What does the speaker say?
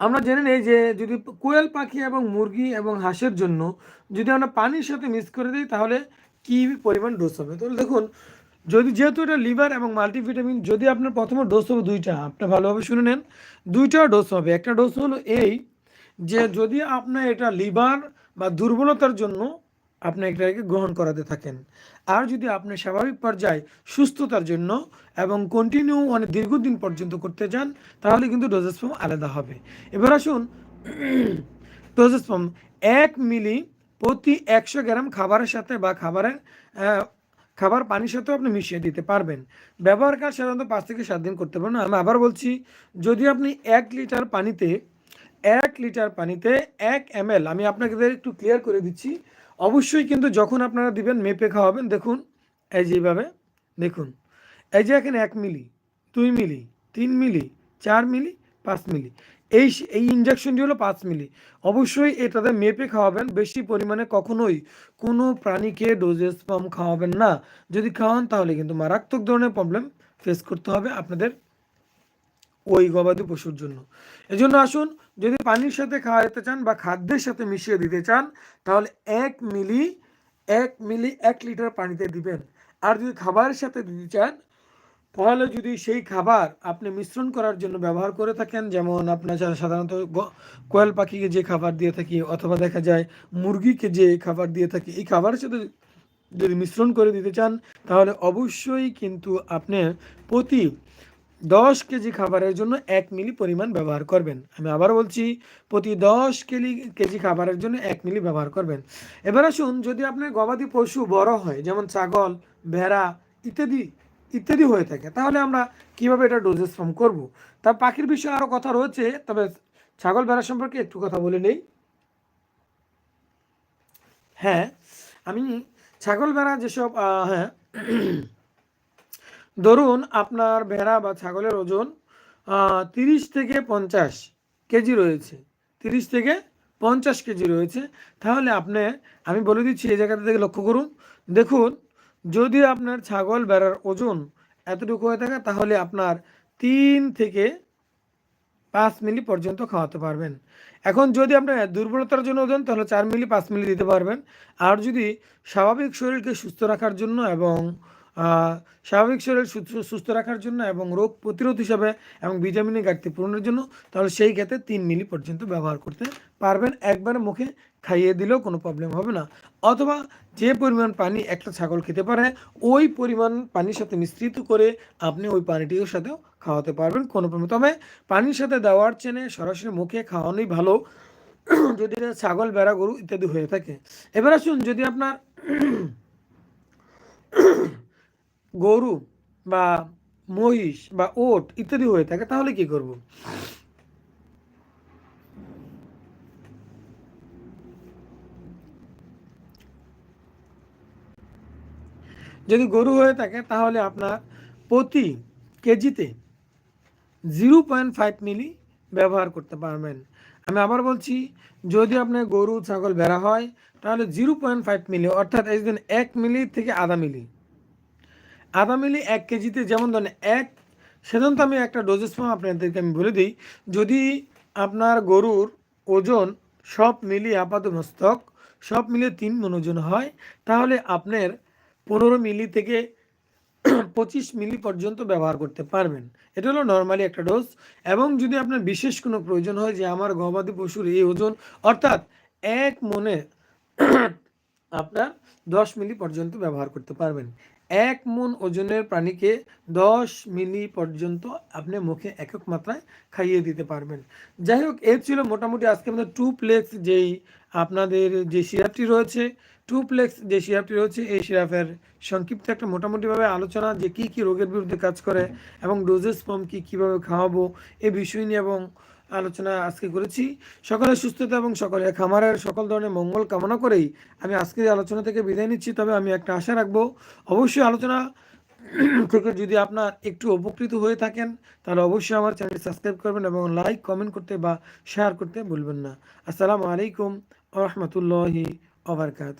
আমরা জেনে নেই যে যদি কোয়েল পাখি এবং মুরগি এবং হাঁসের জন্য যদি আমরা পানির সাথে মিক্স করে দিই, তাহলে কী পরিমাণ ডোজ হবে? তাহলে দেখুন, যদি যেহেতু এটা লিভার এবং মাল্টিভিটামিন, যদি আপনার প্রথমে ডোজ হবে দুইটা, আপনি ভালোভাবে শুনে নেন, দুইটা ডোজ হবে। একটা ডোজ হলো এই যে যদি আপনার এটা লিভার বা দুর্বলতার জন্য আপনি এটাকে গ্রহণ করাতে থাকেন। আর যদি আপনি স্বাভাবিক পর্যায়ে সুস্থতার জন্য এবং কন্টিনিউ অনেক দীর্ঘদিন পর্যন্ত করতে চান তাহলে কিন্তু ডোজেস ফর্ম আলাদা হবে। এবার আসুন ডোজেস ফর্ম এক মিলি প্রতি একশো গ্রাম খাবারের সাথে বা খাবারের খাবার পানির সাথেও আপনি মিশিয়ে দিতে পারবেন। ব্যবহার কাজ সাধারণত পাঁচ থেকে সাত দিন করতে পারবেন। আমি আবার বলছি, যদি আপনি এক লিটার পানিতে এক লিটার পানিতে এক এম আমি আপনাকে একটু ক্লিয়ার করে দিচ্ছি। অবশ্যই কিন্তু যখন আপনারা দিবেন, মেপে খাওয়াবেন। দেখুন, এই যেভাবে দেখুন। এই যে এখানে এক মিলি, দুই মিলি, তিন মিলি, চার মিলি, পাঁচ মিলি। এই এই ইঞ্জেকশনটি হলো পাঁচ মিলি। অবশ্যই এটাতে মেপে খাওয়াবেন। বেশি পরিমাণে কখনোই কোনো প্রাণীকে ডোজেস পাম খাওয়াবেন না। যদি খাওয়ান, তাহলে কিন্তু মারাত্মক ধরনের প্রবলেম ফেস করতে হবে আপনাদের ওই গবাদি পশুর জন্য। এজন্য আসুন, যদি পানির সাথে খাওয়াতে চান বা খাদ্যের সাথে মিশিয়ে দিতে চান, তাহলে এক মিলি এক মিলি এক লিটার পানিতে দিবেন। আর যদি খাবারের সাথে দিতে চান, তাহলে যদি সেই খাবার আপনি মিশ্রণ করার জন্য ব্যবহার করে থাকেন, যেমন আপনার সাধারণত কোয়েল পাখিকে যে খাবার দিয়ে থাকি, অথবা দেখা যায় মুরগিকে যে খাবার দিয়ে থাকি, এই খাবারের সাথে যদি মিশ্রণ করে দিতে চান, তাহলে অবশ্যই কিন্তু আপনি প্রতি দশ কেজি খাবারের জন্য এক মিলি পরিমাণ ব্যবহার করবেন। আমি আবার বলছি, প্রতি দশ কেজি কেজি খাবারের জন্য এক মিলি ব্যবহার করবেন। এবার আসুন, যদি আপনার গবাদি পশু বড় হয়, যেমন ছাগল, ভেড়া ইত্যাদি ইত্যাদি হয়ে থাকে, তাহলে আমরা কীভাবে এটা ডোজেস ফর্ম করব? তা পাখির বিষয়ে আরও কথা রয়েছে, তবে ছাগল, ভেড়া সম্পর্কে একটু কথা বলে নেই। হ্যাঁ আমি ছাগল, ভেড়া যেসব হ্যাঁ ধরুন আপনার ভেড়া বা ছাগলের ওজন তিরিশ থেকে পঞ্চাশ কেজি রয়েছে। তিরিশ থেকে পঞ্চাশ কেজি রয়েছে। তাহলে আপনি, আমি বলে দিচ্ছি এই জায়গাটা থেকে লক্ষ্য করুন। দেখুন, যদি আপনার ছাগল বেড়ার ওজন এতটুকু হয়ে থাকে, তাহলে আপনার তিন থেকে পাঁচ মিলি পর্যন্ত খাওয়াতে পারবেন। এখন যদি আপনার দুর্বলতার জন্য ওজন তাহলে চার মিলি, পাঁচ মিলি দিতে পারবেন। আর যদি স্বাভাবিক শরীরকে সুস্থ রাখার জন্য এবং স্বাভাবিক শরীর সুস্থ রাখার জন্য এবং রোগ প্রতিরোধ হিসাবে এবং ভিটামিনের ঘাটতি পূরণের জন্য, তাহলে সেই ক্ষেত্রে তিন মিলি পর্যন্ত ব্যবহার করতে পারবেন। একবার মুখে খাইয়ে দিলেও কোনো প্রবলেম হবে না। অথবা যে পরিমাণ পানি একটা ছাগল খেতে পারে, ওই পরিমাণ পানির সাথে মিশ্রিত করে আপনি ওই পানিটির সাথেও খাওয়াতে পারবেন কোনো প্রবলেম তবে পানির সাথে দেওয়ার চেনে সরাসরি মুখে খাওয়ানোই ভালো। যদি ছাগল বেড়া গরু ইত্যাদি হয়ে থাকে। এবার আসুন যদি আপনার গরু বা মহিষ বা ওট ইত্যাদি হয়ে থাকে, তাহলে কি করব? যদি গরু হয়ে থাকে, তাহলে আপনার প্রতি কেজিতে জিরো পয়েন্ট ফাইভ মিলি ব্যবহার করতে পারবেন। আমি আবার বলছি, যদি আপনার গরু, ছাগল বেড়া হয়, তাহলে জিরো পয়েন্ট ফাইভ মিলি, অর্থাৎ এই এক মিলি থেকে আধা মিলি। আধা মিলি এক কেজিতে যেমন ধরেন এক সাধারণত আমি একটা ডোজেস ফর্ম আপনাদেরকে আমি বলে দিই, যদি আপনার গরুর ওজন সব মিলিয়ে আপাত মস্তক সব মিলিয়ে তিন মন ওজন হয়, তাহলে আপনার পনেরো মিলি থেকে পঁচিশ মিলি পর্যন্ত ব্যবহার করতে পারবেন। এটা হলো নর্মালি একটা ডোজ এবং যদি আপনার বিশেষ কোনো প্রয়োজন হয় যে আমার গবাদি পশুর এই ওজন, অর্থাৎ এক মনে আপনার দশ মিলি পর্যন্ত ব্যবহার করতে পারবেন। এক মন ওজনের প্রাণীকে দশ মিলি পর্যন্ত আপনি মুখে একক মাত্রায় খাইয়ে দিতে পারবেন। যাই হোক এর ছিল মোটামুটি আজকে আমাদের টু প্লেক্স যেই আপনাদের যে সিরাপটি রয়েছে টু প্লেক্স যে সিরাপটি রয়েছে, এই সিরাপের সংক্ষিপ্ত একটা মোটামুটিভাবে আলোচনা যে কি কি রোগের বিরুদ্ধে কাজ করে এবং ডোজেস ফর্ম কি কীভাবে খাওয়াবো এ বিষয় নিয়ে এবং আলোচনা আজকে করেছি। সকলের সুস্থতা এবং সকলের খামারের সকল ধরনের মঙ্গল কামনা করেই আমি আজকের আলোচনা থেকে বিদায় নিচ্ছি। তবে আমি একটা আশা রাখব, অবশ্যই আলোচনা থেকে যদি আপনার একটু উপকৃত হয়ে থাকেন, তাহলে অবশ্যই আমার চ্যানেল সাবস্ক্রাইব করবেন এবং লাইক, কমেন্ট করতে বা শেয়ার করতে ভুলবেন না। আসসালামু আলাইকুম রহমতুল্লাহি আবরকাত